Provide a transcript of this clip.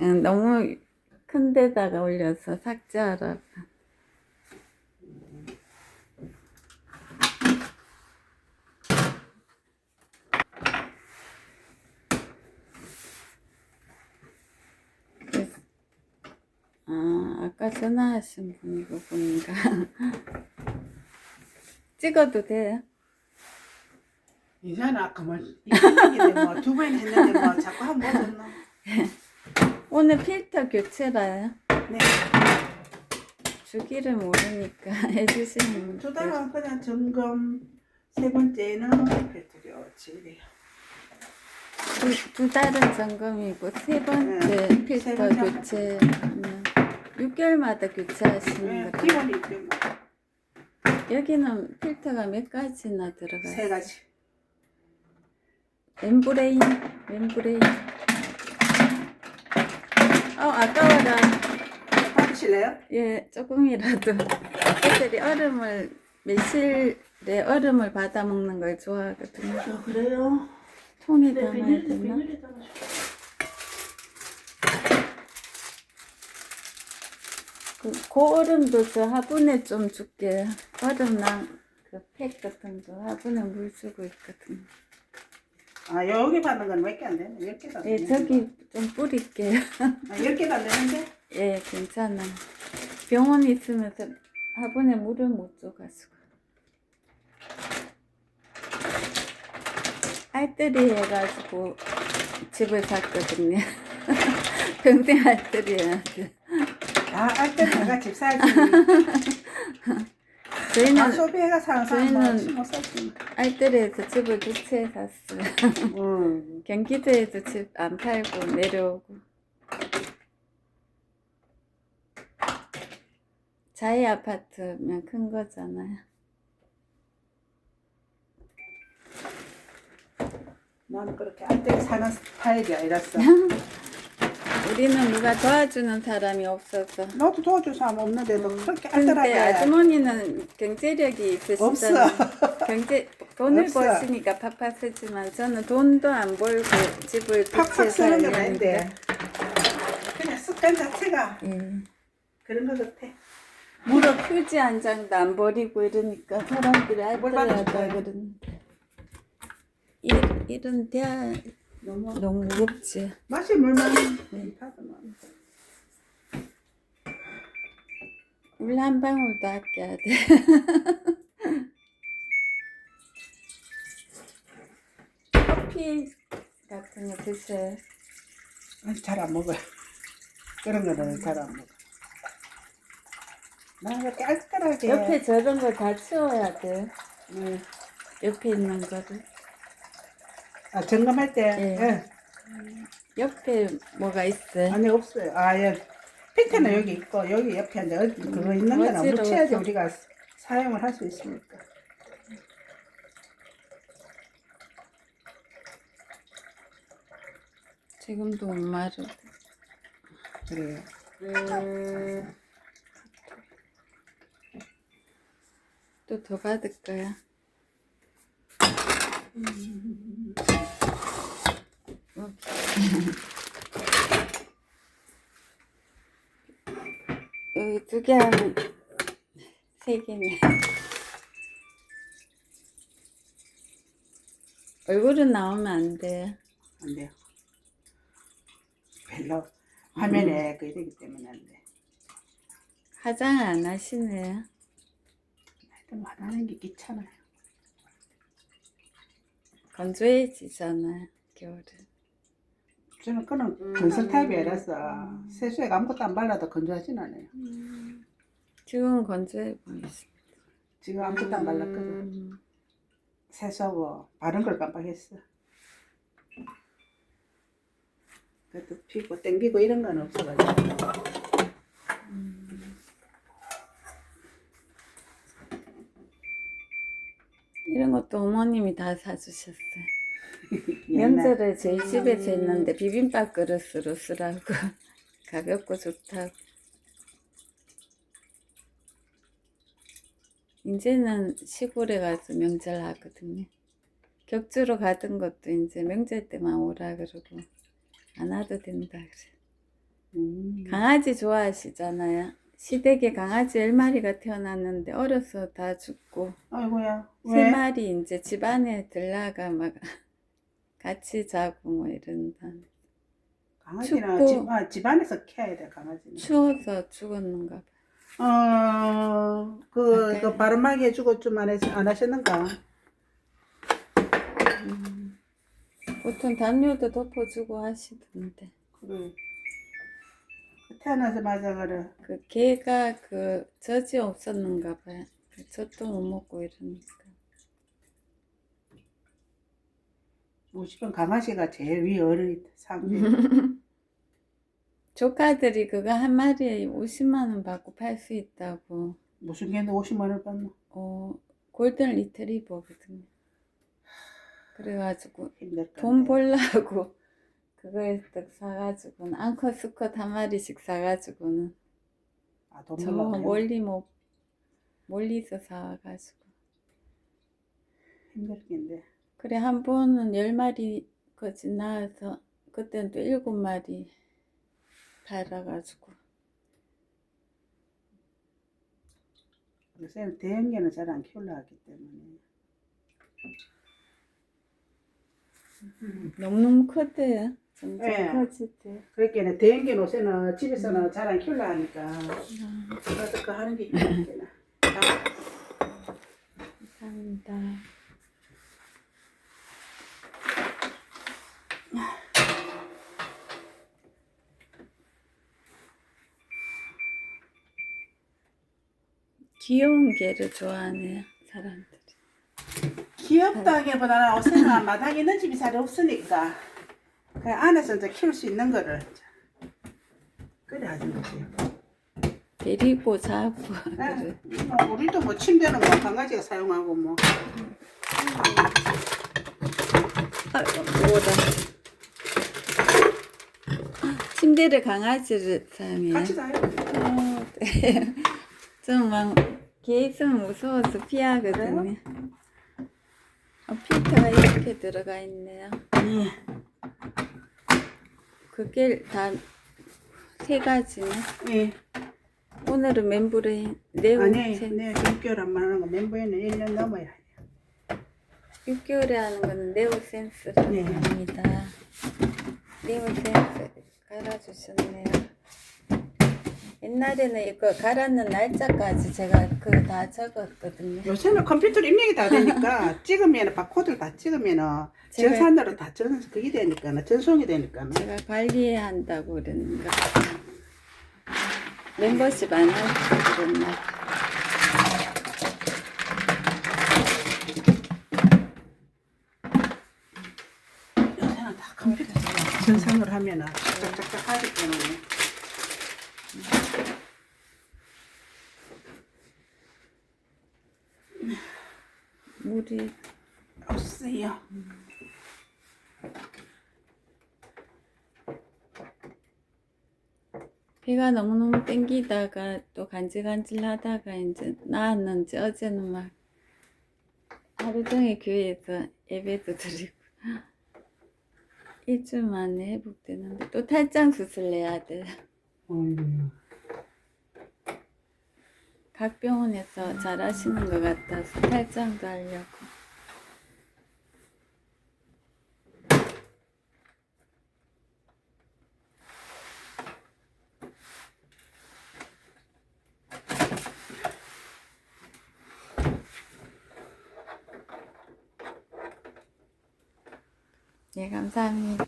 응, 너무 큰 데다가 올려서 삭제하라고. 그래서- 아, 아까 전화하신 분이고 보니까 찍어도 돼요? 이제는 아까 뭐 이랬는데 뭐두 번 했는데 뭐 자꾸 한번 했나? 오늘 필터 교체라요. 네. 주기를 모르니까 해주시면 두 달은 그냥 점검 세 번째는 배터리 어치래요. 두, 두 달은 점검이고 세 번째 네, 필터 세 교체 하면 6개월마다 교체하시는 네, 거예요. 기본이. 뭐. 여기는 필터가 몇 가지나 세 들어가요? 가지. mem브레인, 멤브레인. 어 아까워라. 받으실래요? 예, 조금이라도 애들이 얼음을 매실에 얼음을 받아 먹는 걸 좋아하거든요. 아, 그래요? 통에 네, 담아야 비닐, 되나? 비닐에다가. 그, 그 얼음도 저 화분에 좀 줄게. 얼음랑 그 팩 같은 거 화분에 물 주고 있거든요. 아 여기 받는 건 몇 개 안 되네. 열 개도 안 예, 되네. 저기 좀 뿌릴게요. 아, 열 개도 안 되는데? 예, 괜찮아. 병원 있으면서 화분에 물을 못 줘가지고. 알뜰이 해가지고 집을 샀거든요. 평생 알뜰이 해야지. 아, 알때 내가 집 사야지. 저희는 아, 소비해가 저희는- 썼지. 알뜰에서 집을 두 채 샀어요. 음. 경기도에도 집안 팔고 내려오고. 자이 아파트면 큰 거잖아요. 나는 그렇게 알때 사는 스타일이 아니랐어. 우리는 누가 도와주는 사람이 없어서. 나도 도와줄 사람 없는데 도 그렇게 근데 알뜰하게. 아주머니는 경제력이 있으시잖아요. 경제 돈을 없어. 버시니까 팍팍 쓰지만 저는 돈도 안 벌고 집을 팍팍 쓰는 건. 아닌데. 그냥 습관 자체가 예. 그런 것 같아. 무릎 휴지 한 장도 안 버리고 이러니까 사람들이 뭘 알뜰하다 이, 이런 대화 너무 너무 무겁지 맛이 물만 네. 하더만. 물한 방울도 아껴야 돼 커피 같은 거 드세요 잘안 먹어요. 그런 거는 잘 안 먹어. 나 그렇게 알뜰하게. 옆에 저런 거 다 치워야 돼 네. 옆에 있는 거를 아 점검할 때. 예. 예. 옆에 뭐가 있어요 아니 없어요. 아 예. 필터는 여기 있고 여기 옆에 이제 어- 그거 있는 거는 어지러워서. 묻혀야지 우리가 사용을 할 수 있으니까. 지금도 못 마르고 그래요. 또더 받을 거야. 여기 두 개 하면 세 개네. 얼굴은 나오면 안 돼. 안 돼요. 별로 화면에 그게 되기 때문에 안 돼. 화장 안 하시네요. 하여튼 화나는 게 귀찮아요. 건조해지잖아요, 겨울에. 저는 그는 건설 타입이 아니라서 세수에 아무것도 안 발라도 건조하진 않아요. 지금은 건조해 보이시. 지금 아무것도 안 발랐거든. 음. 세수하고 바른 걸 깜빡했어. 그것도 피고 땡기고 이런 건 없어가지고. 이런 것도 어머님이 다 사주셨어요. 명절에 저희 집에서 했는데 비빔밥 그릇으로 쓰라고 가볍고 좋다고. 이제는 시골에 가서 명절 하거든요. 격주로 가던 것도 이제 명절 때만 오라 그러고 안 와도 된다 그래. 음. 강아지 좋아하시잖아요. 시댁에 강아지 10마리가 태어났는데 어려서 다 죽고 아이고야. 세 왜? 마리 이제 집안에 들라가 막 같이 자고 뭐 이런다. 강아지는 춥고. 집, 아, 집안에서 키워야 돼 강아지는. 추워서 죽었는가 봐. 어, 그, 아까- 그 바람하게 해주고 좀안안 하셨는가? 음. 보통 담요도 덮어주고 하시던데. 그래. 태어나자마자 그래. 그 개가 그 젖이 없었는가 봐요. 그 젖도 못 먹고 이러니까. 우리 집은 강아지가 제일 위 어리 상주. 조카들이 그거 한 마리에 50만 원 받고 팔 수 있다고. 무슨 개인데 50만 원 받노? 어, 골든 리트리버거든요. 그래가지고 힘들 돈 벌라고 그걸 딱 사가지고는 앙컷 수컷 한 마리씩 사가지고는 아, 돈 저 벌려고 멀리 뭐 멀리서 사가지고 힘들겠는데. 그래 한 번은 열 마리까지 낳아서 그때는 또 일곱 마리 달아가지고 요새는 대형견은 잘 안 키우려 하기 때문에. 너무너무 컸대요. 점점 예. 커지대. 그렇게 대형견 요새는 집에서는 잘 안 키우려 하니까. 아, 그래서 그 하는 게 있겠나. 감사합니다. 귀여운 개를 좋아하네요, 사람들이. 귀엽다기보다는 요새는 마당에 있는 집이 잘 없으니까 그 안에서 이제 키울 수 있는 거를 그래 하는 거지. 데리고 자고 네. 그래. 뭐 우리도 뭐 침대는 뭐 강아지가 사용하고 뭐 아이고, 뭐다. 침대를 강아지를 사용해요. 같이 자요. 어, 네. 좀막 개 있으면 무서워서 피하거든요. 어, 필터가 이렇게 들어가 있네요. 예. 그게 다 세 가지네. 예. 오늘은 멤브레인 네오 아니, 센 네, 6개월 한번 하는 거 멤버에는 1년 넘어야 해요. 6개월에 하는 거는 네오 센스라고 네. 합니다. 네오 센스 갈아주셨네요. 옛날에는 이거 갈았는 날짜까지 제가 그거 다 적었거든요. 요새는 컴퓨터 입력이 다 되니까 찍으면 바코드를 다 찍으면 제가- 전산으로 다 전, 그게 되니까 전송이 되니까 제가 관리한다고 그랬는가 봐요. 멤버십 안 하고 그랬나 봐요. 요새는 다 컴퓨터 전산으로 하면은 짝짝짝 하기 때문에 물이 없어요. 배가 너무너무 땡기다가 또 간질간질 하다가 이제 나왔는지 어제는 막 하루 종일 교회에서 예배도 드리고 일주일 만에 회복되는데 또 탈장 수술 해야 돼요. 음. 각 병원에서 잘 하시는 것 같아서 탈장도 하려고. 예, 감사합니다.